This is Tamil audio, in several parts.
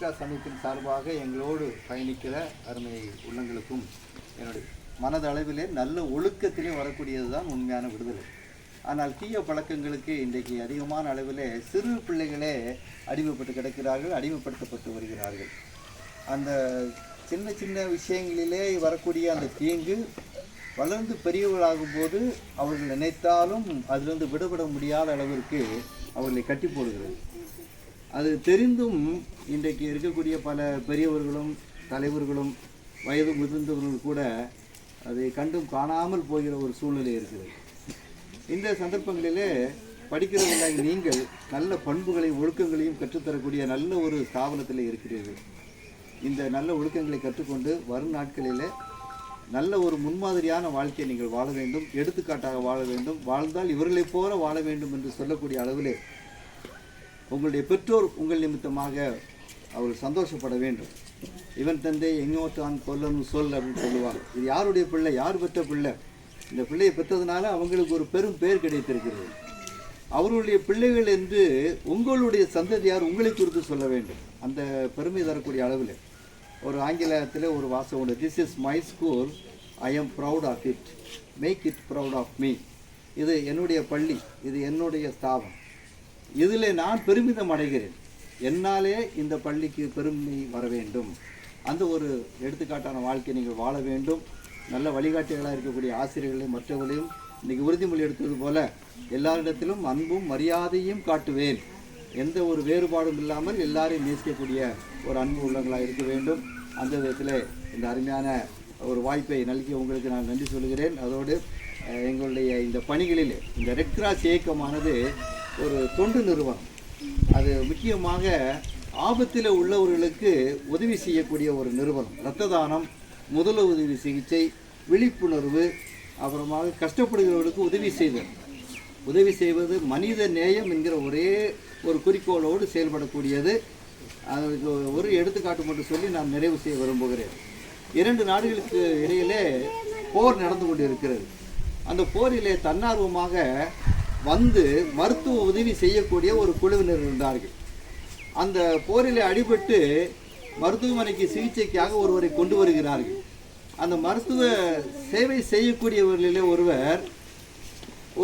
ரிட்டா சமயத்தின் சார்பாக எங்களோடு பயணிக்கிற அருமை உள்ளங்களுக்கும் என்னுடைய மனதளவிலே நல்ல ஒழுக்கத்திலே வரக்கூடியது தான் உண்மையான விடுதலை. ஆனால் தீய பழக்கங்களுக்கு இன்றைக்கு அதிகமான அளவிலே சிறு பிள்ளைகளே அடிமைப்பட்டு கிடக்கிறார்கள் அடிமைப்படுத்தப்பட்டு வருகிறார்கள். அந்த சின்ன சின்ன விஷயங்களிலே வரக்கூடிய அந்த தீங்கு வளர்ந்து பெரியவர்களாகும் போது அவர்கள் நினைத்தாலும் அதிலிருந்து விடுபட முடியாத அளவிற்கு அவர்களை கட்டி போடுகிறது. அது தெரிந்தும் இன்றைக்கு இருக்கக்கூடிய பல பெரியவர்களும் தலைவர்களும் வயது முதிர்ந்தவர்கள் கூட அதை கண்டும் காணாமல் போகிற ஒரு சூழ்நிலை இருக்குது இந்த சந்தர்ப்பங்களிலே படிக்கிறவர்களாக நீங்கள் நல்ல பண்புகளையும் ஒழுக்கங்களையும் கற்றுத்தரக்கூடிய நல்ல ஒரு ஸ்தாபனத்தில் இருக்கிறீர்கள். இந்த நல்ல ஒழுக்கங்களை கற்றுக்கொண்டு வரும் நாட்களிலே நல்ல ஒரு முன்மாதிரியான வாழ்க்கையை நீங்கள் வாழ வேண்டும் எடுத்துக்காட்டாக வாழ வேண்டும் வாழ்ந்தால் இவர்களைப் போல வாழ வேண்டும் என்று சொல்லக்கூடிய அளவிலே உங்களுடைய பெற்றோர் உங்கள் நிமித்தமாக அவர்கள் சந்தோஷப்பட வேண்டும். இவன் தந்தை எங்கோ தான் கொல்லணும் சொல் அப்படின்னு சொல்லுவாங்க இது யாருடைய பிள்ளை? யார் பெற்ற பிள்ளை? இந்த பிள்ளையை பெற்றதுனால அவங்களுக்கு ஒரு பெரும் பெயர் கிடைத்திருக்கிறது. அவர்களுடைய பிள்ளைகள் என்று உங்களுடைய சந்ததியார் உங்களை குறித்து சொல்ல வேண்டும். அந்த பெருமை தரக்கூடிய அளவில். ஒரு ஆங்கிலத்தில் ஒரு வாசம் உண்டு. This is my school I am proud of it make it proud of me இது என்னுடைய பள்ளி. இது என்னுடைய ஸ்தாபம். இதில் நான் பெருமிதம் அடைகிறேன். என்னாலே இந்த பள்ளிக்கு பெருமை வர வேண்டும். அந்த ஒரு எடுத்துக்காட்டான வாழ்க்கை நீங்கள் வாழ வேண்டும். நல்ல வழிகாட்டிகளாக இருக்கக்கூடிய ஆசிரியர்களையும் மற்றவர்களையும் இன்றைக்கி உறுதிமொழி எடுத்தது போல எல்லாரிடத்திலும் அன்பும் மரியாதையும் காட்டுவேன். எந்த ஒரு வேறுபாடும் இல்லாமல் எல்லாரையும் நேசிக்கக்கூடிய ஒரு அன்பு உள்ளவங்களாக இருக்க வேண்டும். அந்த விதத்தில் இந்த அருமையான ஒரு வாய்ப்பை நல்கி உங்களுக்கு நான் நன்றி சொல்கிறேன். அதோடு எங்களுடைய இந்த பணிகளில் இந்த ரெட் கிராஸ் இயக்கமானது ஒரு தொண்டு நிறுவனம். அது முக்கியமாக ஆபத்தில் உள்ளவர்களுக்கு உதவி செய்யக்கூடிய ஒரு நிறுவனம். இரத்த தானம் முதலுதவி சிகிச்சை விழிப்புணர்வு அப்புறமாக கஷ்டப்படுகிறவர்களுக்கு உதவி செய்தல். உதவி செய்வது மனித நேயம் என்கிற ஒரே ஒரு குறிக்கோளோடு செயல்படக்கூடியது. அதற்கு ஒரு எடுத்துக்காட்டு மட்டும் சொல்லி நான் நிறைவு செய்ய விரும்புகிறேன். இரண்டு நாடுகளுக்கு இடையிலே போர் நடந்து கொண்டு இருக்கிறது அந்த போரிலே தன்னார்வமாக வந்து மருத்துவ உதவி செய்யக்கூடிய ஒரு குழுவினர் இருந்தார்கள். அந்த போரில் அடிபட்டு மருத்துவமனைக்கு சிகிச்சைக்காக ஒருவரை கொண்டு வருகிறார்கள். அந்த மருத்துவ சேவை செய்யக்கூடியவர்களிலே ஒருவர்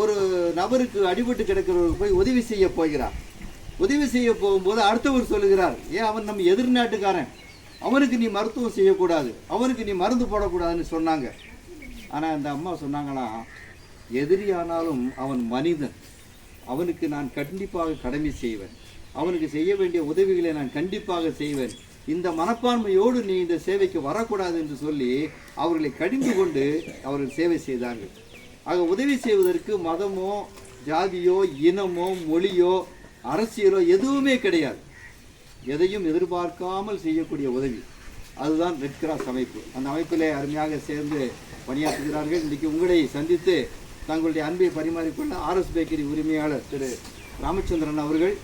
ஒரு நபருக்கு அடிபட்டு கிடக்கிறவருக்கு போய் உதவி செய்ய போகிறார். உதவி செய்ய போகும்போது அடுத்தவர் சொல்லுகிறார் ஏன் அவன் நம்ம எதிர்நாட்டுக்காரன். அவனுக்கு நீ மருத்துவம் செய்யக்கூடாது. அவனுக்கு நீ மருந்து போடக்கூடாதுன்னு சொன்னாங்க. ஆனால் அந்த அம்மா சொன்னாங்களாம் எதிரியானாலும் அவன் மனிதன். அவனுக்கு நான் கண்டிப்பாக கடமை செய்வேன். அவனுக்கு செய்ய வேண்டிய உதவிகளை நான் கண்டிப்பாக செய்வேன். இந்த மனப்பான்மையோடு நீ இந்த சேவைக்கு வரக்கூடாது என்று சொல்லி அவர்களை கடிந்து கொண்டு அவர்கள் சேவை செய்தார்கள். ஆக உதவி செய்வதற்கு மதமோ ஜாதியோ இனமோ மொழியோ அரசியலோ எதுவுமே கிடையாது. எதையும் எதிர்பார்க்காமல் செய்யக்கூடிய உதவி. அதுதான் ரெட் கிராஸ் அமைப்பு. அந்த அமைப்பிலே அருமையாக சேர்ந்து பணியாற்றுகிறார்கள். இன்றைக்கு உங்களை சந்தித்து தங்களுடைய அன்பை பரிமாறிக்கொள்ள ஆர்எஸ் பேக்கரி உரிமையாளர் திரு ராமச்சந்திரன் அவர்கள்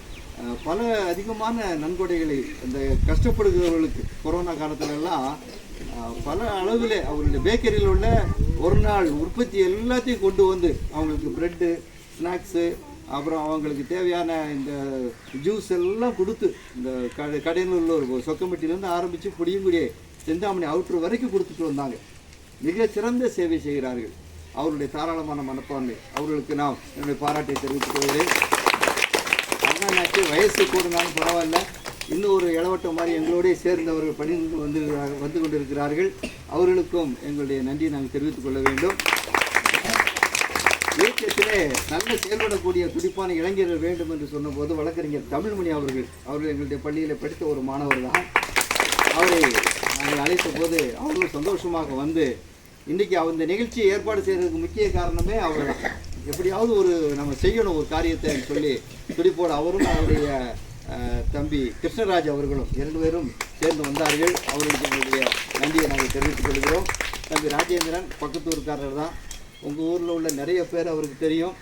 பல அதிகமான நன்கொடைகளை இந்த கஷ்டப்படுகிறவர்களுக்கு கொரோனா காலத்திலெல்லாம் பல அளவில் அவர்களுடைய பேக்கரியில் உள்ள ஒரு நாள் உற்பத்தி எல்லாத்தையும் கொண்டு வந்து அவங்களுக்கு ப்ரெட்டு ஸ்நாக்ஸு அப்புறம் அவங்களுக்கு தேவையான இந்த ஜூஸ் எல்லாம் கொடுத்து இந்த கடை கடையில் ஒரு சொக்கம்பட்டியிலேருந்து ஆரம்பித்து புடியங்குடி செந்தாமணி அவுட்ரு வரைக்கும் கொடுத்துட்டு வந்தாங்க. மிக சிறந்த சேவை செய்கிறார்கள். அவருடைய தாராளமான மனப்பான்மை. அவர்களுக்கு நான் என்னுடைய பாராட்டை தெரிவித்துக் கொள்கிறேன். அண்ணாச்சி வயசு கூடுனாலும் பரவாயில்ல. இன்னும் ஒரு இளவட்டம் மாதிரி எங்களோடய சேர்ந்தவர்கள் பணி வந்து வந்து கொண்டிருக்கிறார்கள். அவர்களுக்கும் எங்களுடைய நன்றியை நாங்கள் தெரிவித்துக் கொள்ள வேண்டும். இயக்கத்திலே நல்ல செயல்படக்கூடிய துடிப்பான இளைஞர்கள் வேண்டும் என்று சொன்னபோது வழக்கறிஞர் தமிழ்மணி அவர்கள் அவர்கள் எங்களுடைய பள்ளியில் படித்த ஒரு மாணவர் தான் அவரை நாங்கள் அழைத்த போது அவர்களும் சந்தோஷமாக வந்து இன்றைக்கி அந்த நிகழ்ச்சியை ஏற்பாடு செய்கிறதுக்கு முக்கிய காரணமே அவர் எப்படியாவது ஒரு நம்ம செய்யணும் ஒரு காரியத்தை சொல்லி துடிப்போடு அவரும் அவருடைய தம்பி கிருஷ்ணராஜ் அவர்களும் இரண்டு பேரும் சேர்ந்து வந்தார்கள். அவர்களுக்கு எங்களுடைய நன்றியை நாங்கள் தெரிவித்துக் கொள்கிறோம். தம்பி ராஜேந்திரன் பக்கத்து ஊருக்காரர் தான். உங்கள் ஊரில் உள்ள நிறைய பேர் அவருக்கு தெரியும்.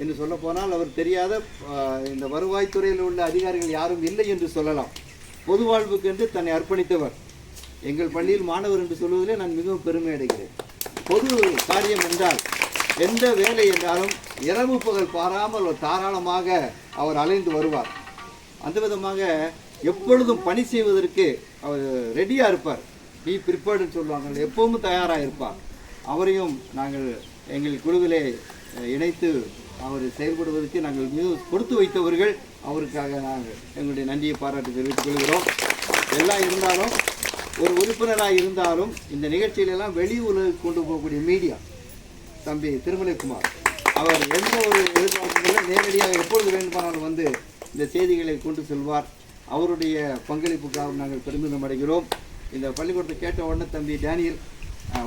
என்று சொல்லப்போனால் அவர் தெரியாத இந்த வருவாய்த்துறையில் உள்ள அதிகாரிகள் யாரும் இல்லை என்று சொல்லலாம். பொது வாழ்வுக்கென்று தன்னை அர்ப்பணித்தவர். எங்கள் பள்ளியில் மாணவர் என்று சொல்வதிலே நான் மிகவும் பெருமை அடைகிறேன். பொது காரியம் என்றால் எந்த வேலை என்றாலும் இரவு பகல் பாராமல் தாராளமாக அவர் அலைந்து வருவார். அந்த விதமாக எப்பொழுதும் பணி செய்வதற்கு அவர் ரெடியாக இருப்பார். பி ப்ரிப்பேர்டுன்னு சொல்லுவாங்க. எப்பவும் தயாராக இருப்பார். அவரையும் நாங்கள் எங்கள் குழுவிலே இணைத்து அவர் செயல்படுவதற்கு நாங்கள் மிக கொடுத்து வைத்தவர்கள் அவருக்காக நாங்கள் எங்களுடைய நன்றியை பாராட்டு தெரிவித்துக் கொள்கிறோம். எல்லாம் இருந்தாலும் ஒரு உறுப்பினராக இருந்தாலும் இந்த நிகழ்ச்சியிலெல்லாம் வெளி உலகுக்கு கொண்டு போகக்கூடிய மீடியா தம்பி திருமலைக்குமார். அவர் எந்த ஒரு எதிர்பார்ப்புகளும் நேரடியாக எப்பொழுது வேண்டுமானாலும் வந்து இந்த செய்திகளை கொண்டு செல்வார். அவருடைய பங்களிப்புக்காக நாங்கள் பெருமிதம் அடைகிறோம். இந்த பள்ளிக்கூடத்தை கேட்ட உடனே தம்பி டேனியல்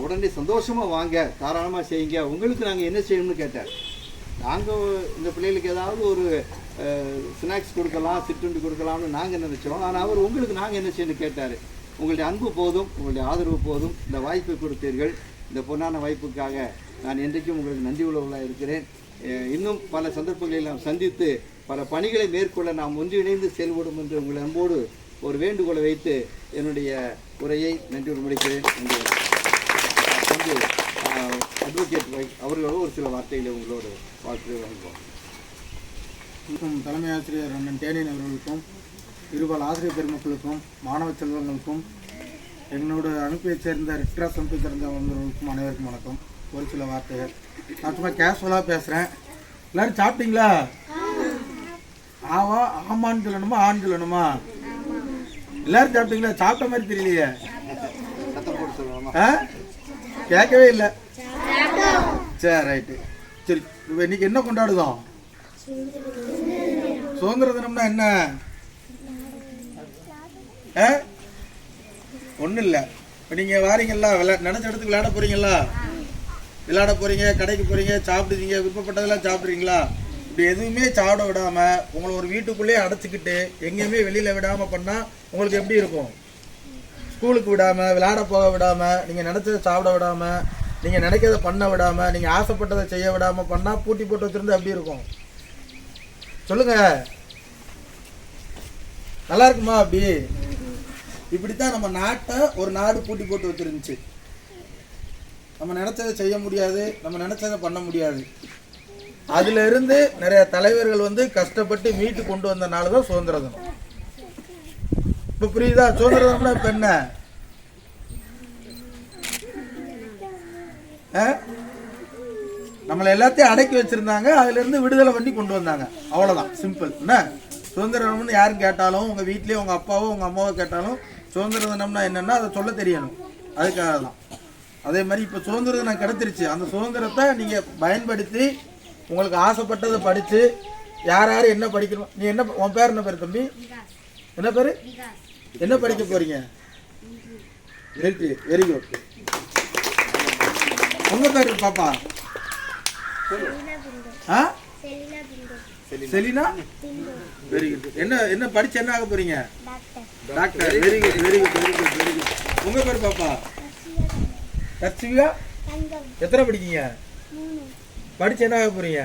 உடனே சந்தோஷமாக வாங்க தாராளமாக செய்யுங்க. உங்களுக்கு நாங்கள் என்ன செய்யணும்னு கேட்டார். நாங்கள் இந்த பிள்ளைகளுக்கு ஏதாவது ஒரு ஸ்நாக்ஸ் கொடுக்கலாம் சிற்றுண்டி கொடுக்கலாம்னு நாங்கள் நினச்சோம். ஆனால் அவர் உங்களுக்கு நாங்கள் என்ன செய்யணும்னு கேட்டார். உங்களுடைய அன்பு போதும் உங்களுடைய ஆதரவு போதும். இந்த வாய்ப்பை கொடுத்தீர்கள். இந்த பொன்னான வாய்ப்புக்காக நான் என்றைக்கும் உங்களுக்கு நன்றி உள்ளவர்களாக இருக்கிறேன். இன்னும் பல சந்தர்ப்பங்களில் நாம் சந்தித்து பல பணிகளை மேற்கொள்ள நாம் ஒன்றிணைந்து செயல்படும் என்று உங்கள் அன்போடு ஒரு வேண்டுகோளை வைத்து என்னுடைய உரையை நன்றி முடிக்கிறேன் என்று தம்பி அட்வொகேட் அவர்களோடு ஒரு சில வார்த்தைகளை உங்களோடு வாழ்த்து வழங்குவோம். மற்றும் தலைமை ஆசிரியர் அண்ணன் தேனியன் அவர்களுக்கும் இருபால் ஆசிரியர் பெருமக்களுக்கும் மாணவ செல்வங்களுக்கும் என்னோட அனுப்பியை சேர்ந்த ரெட்ராஸ் அமைப்பை சேர்ந்தவர்களுக்கும் அனைவருக்கும் வணக்கம். ஒரு சில வார்த்தைகள். நான் சும்மா கேஷுவலாக பேசுகிறேன் எல்லோரும் சாப்பிட்டீங்களா? ஆவா ஆமான்னு சொல்லணுமா ஆண் சொல்லணுமா? எல்லாரும் சாப்பிட்டீங்களா? சாப்பிட்ட மாதிரி தெரியலையே. ஆ? கேட்கவே இல்லை. சரி ரைட்டு சரி இன்னைக்கு என்ன கொண்டாடுதோம் சுதந்திர தினம்னா என்ன? ஒன்றும் இல்லை இப்போ நீங்கள் வாரீங்களா விளா நினச்ச இடத்துக்கு விளையாட போகிறீங்களா விளையாட போகிறீங்க கடைக்கு போகிறீங்க சாப்பிடுறீங்க விருப்பப்பட்டதெல்லாம் சாப்பிட்றீங்களா இப்படி எதுவுமே சாப்பிட விடாமல் உங்களை ஒரு வீட்டுக்குள்ளேயே அடைச்சிக்கிட்டு எங்கேயுமே வெளியில் விடாமல் பண்ணால் உங்களுக்கு எப்படி இருக்கும்? ஸ்கூலுக்கு விடாமல் விளையாட போக விடாமல் நீங்கள் நினச்சதை சாப்பிட விடாமல் நீங்கள் நினைக்கிறத பண்ண விடாமல் நீங்கள் ஆசைப்பட்டதை செய்ய விடாமல் பண்ணால் பூட்டி போட்டு வச்சுருந்து எப்படி இருக்கும்? சொல்லுங்கள் நல்லா இருக்குமா அப்படி? இப்படித்தான் நம்ம நாட்டை ஒரு நாடு பூட்டி போட்டு வச்சிருந்துச்சு. நம்ம நினைச்சதை செய்ய முடியாது நம்ம நினைச்சதை பண்ண முடியாது. அதுல இருந்து நிறைய தலைவர்கள் வந்து கஷ்டப்பட்டு மீட்டு கொண்டு வந்த நாள் தான் சுதந்திர தினம் இப்ப புரியுதா? சுதந்திர தினம்னா இப்ப என்ன? ஆ? நம்மளை எல்லாத்தையும் அடக்கி வச்சிருந்தாங்க அதுல இருந்து விடுதலை பண்ணி கொண்டு வந்தாங்க. அவ்வளவுதான். சிம்பிள் என்ன? சுதந்திர தினம்னு யாரும் கேட்டாலும் உங்க வீட்லயே உங்க அப்பாவோ உங்க அம்மாவோ கேட்டாலும் சுதந்திர தினம்னா என்னன்னா அதை சொல்ல தெரியணும். அதுக்காக தான். அதே மாதிரி இப்போ சுதந்திர தினம் கிடைச்சிருச்சு. அந்த சுதந்திரத்தை நீங்க பயன்படுத்தி உங்களுக்கு ஆசைப்பட்டதை படிச்சு யார் யார் என்ன படிக்கணும் நீ என்ன உன் பேர் என்ன பேர் தம்பி? என்ன பேரு? என்ன படிக்க போறீங்க? வெரி வெரி குட் உங்க பேரு பாப்பா? ஆ? செலினா. வெரி குட் என்ன என்ன படிச்சு என்ன ஆக போறீங்க? Doctor very good very good very good very good உங்க பேர் பாப்பா? தர்சிகா. எத்தனை படிக்கீங்க? படிச்சு என்ன ஆக போறீங்க?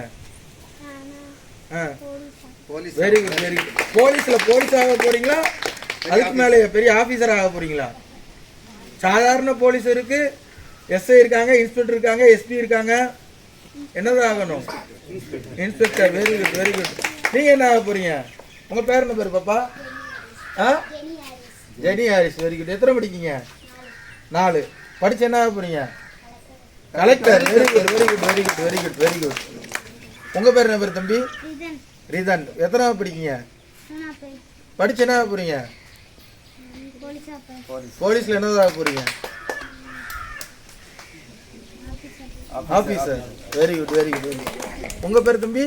Police? Very good very good போலீஸ்ல போலீஸ் ஆக போறீங்களா? அதுக்கு மேலே பெரிய ஆபீசர் ஆக போறீங்களா? சாதாரண போலீஸ் இருக்கு. எஸ்ஐ இருக்காங்க இன்ஸ்பெக்டர் இருக்காங்க எஸ்பி இருக்காங்க. என்னதான் ஆகணும் inspector very good very good நீங்க என்ன ஆக போறீங்க? உங்க பேர் என்ன பேர் பாப்பா? ஆ? ஜெனி ஹாரிஸ் வெரி குட் எத்தனை படிக்கீங்க? நாலு. படிச்சு என்ன ஆக போறீங்க? Collector very good very good very good very good very good உங்க பேர் என்ன பேர் தம்பி? ரிதன் எத்தனாவது படிக்கீங்க? படிச்சு என்ன ஆக போறீங்க? போலீஸ்ல என்னதாக போறீங்க? Officer very good very good very உங்கள் பேர் தம்பி?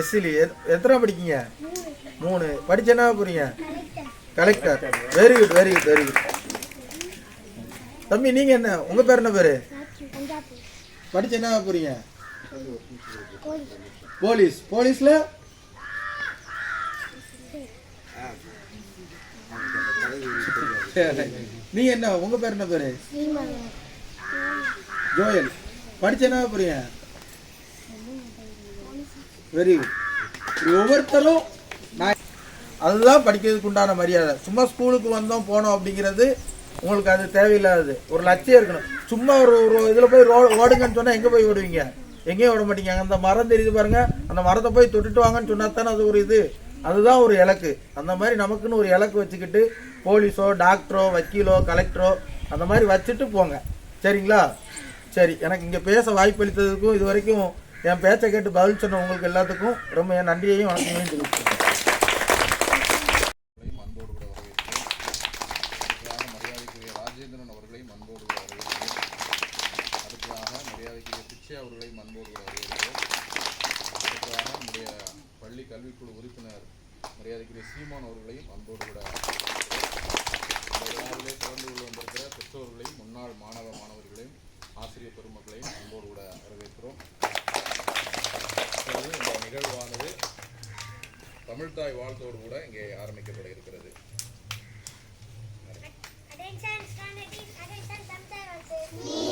எஸ்சிலி எத்தனை படிக்கீங்க? மூணு. படிச்சு என்ன போகிறீங்க collector very good very good very good தம்பி நீங்கள் என்ன? உங்கள் பேர் என்ன பேர்? படிச்சு என்ன போகிறீங்க போலீஸ். போலீஸில்? நீங்க என்ன? உங்க பேர் என்ன பேரு? ஜோயல் படிச்சு என்ன ஆக வெரி குட் ஒவ்வொருத்தரும் நான் அதுதான் படிக்கிறதுக்கு உண்டான மரியாதை. சும்மா ஸ்கூலுக்கு வந்தோம் போனோம் அப்படிங்கிறது உங்களுக்கு அது தேவையில்லாதது. ஒரு லட்சியம் இருக்கணும். சும்மா ஒரு ஒரு இதில் போய் ரோ ஓடுங்கன்னு சொன்னால் எங்கே போய் ஓடுவீங்க? எங்கேயும் ஓட மாட்டீங்க. அந்த மரம் தெரியுது பாருங்க. அந்த மரத்தை போய் தொட்டுட்டு வாங்கன்னு சொன்னா தானே அது ஒரு இது. அதுதான் ஒரு இலக்கு. அந்த மாதிரி நமக்குன்னு ஒரு இலக்கு வச்சுக்கிட்டு போலீஸோ டாக்டரோ வக்கீலோ கலெக்டரோ அந்த மாதிரி வச்சுட்டு போங்க. சரிங்களா? சரி எனக்கு இங்கே பேச வாய்ப்பளித்ததுக்கும் இது வரைக்கும் என் பேச்சை கேட்டு பதில் சொன்ன உங்களுக்கு எல்லாத்துக்கும் ரொம்ப என் நன்றியையும் வணக்கங்களையும் தெரிவிச்சுக்கிறேன் அன்போடு கூட மரியாதைக்குரிய ராஜேந்திரன் அவர்களையும் அன்போடு மரியாதைக்குரிய அவர்களையும் அன்போடு பள்ளி கல்விக்குழு உறுப்பினர் மரியாதைக்குரிய சீமான் அவர்களையும் அன்போடு கூட விழாவிலே கலந்து கொள்ள வந்திருக்கிற பெற்றோர்களையும் முன்னாள் மாணவ மாணவர்களையும் ஆசிரியர் பெருமக்களையும் அன்போடு கூட வரவேற்கிறோம் இப்பொழுது இந்த நிகழ்வானது தமிழ்தாய் வாழ்த்தோடு கூட இங்கே ஆரம்பிக்கப்பட இருக்கிறது Yeah.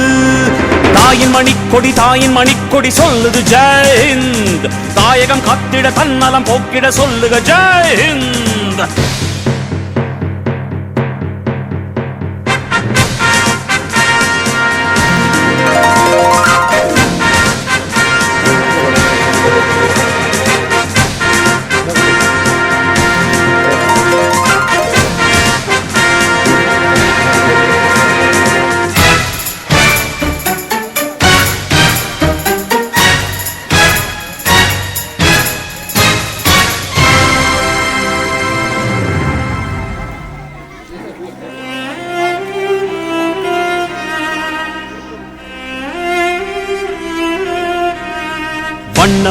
தாயின் மணிக்கொடி தாயின் மணிக்கொடி சொல்லுது ஜெயந்த் தாயகம் காத்திட தன்னலம் போக்கிட சொல்லுக ஜெயந்த்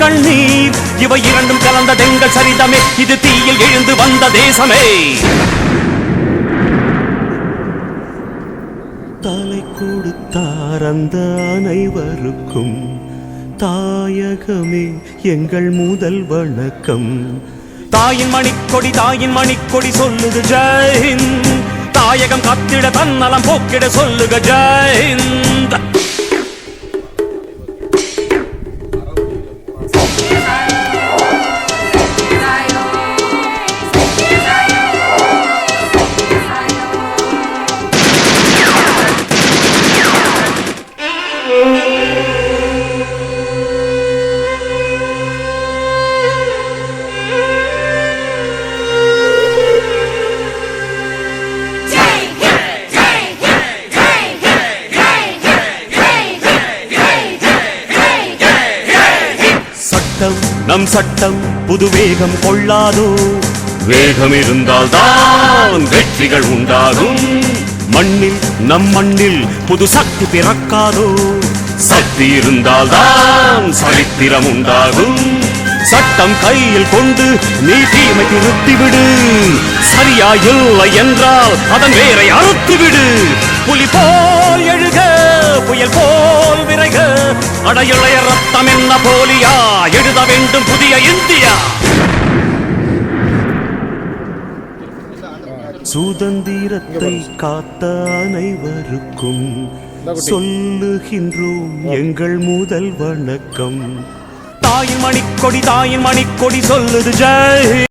கண்ணீர் இவை இரண்டும் கலந்ததெங்கள் சரிதமே. இது தீயில் எழுந்து வந்த தேசமே. தலை கொடுத்தார் அந்த அனைவருக்கும். தாயகமே எங்கள் முதல் வணக்கம். தாயின் மணிக்கொடி தாயின் மணிக்கொடி சொல்லுது ஜெயந்த் தாயகம் கத்திட தன்னலம் போக்கிட சொல்லுக ஜெயந்த் சட்டம் புது வேகம் கொள்ளாதோ? வேகம் இருந்தால் தான் வெற்றிகள் உண்டாகும். மண்ணில் நம் மண்ணில் புது சக்தி பிறக்காதோ? சக்தி இருந்தால் தான் சரித்திரம் உண்டாகும். சட்டம் கையில் கொண்டு நீ தீமை நிறுத்திவிடு. சரியா இல்லை என்றால் அதன் வேரை அறுத்துவிடு. புலி போல் எழுக. புயல் போல் விரைக. அடையுளைய ரத்தம் என்ன போலியா? எழுத வேண்டும் புதிய இந்தியா. சுதந்திரத்தை காத்த அனைவருக்கும் சொல்லுகின்றோம் எங்கள் முதல் வணக்கம். தாயின் மணிக்கொடி தாயின் மணிக்கொடி சொல்லுது ஜெய்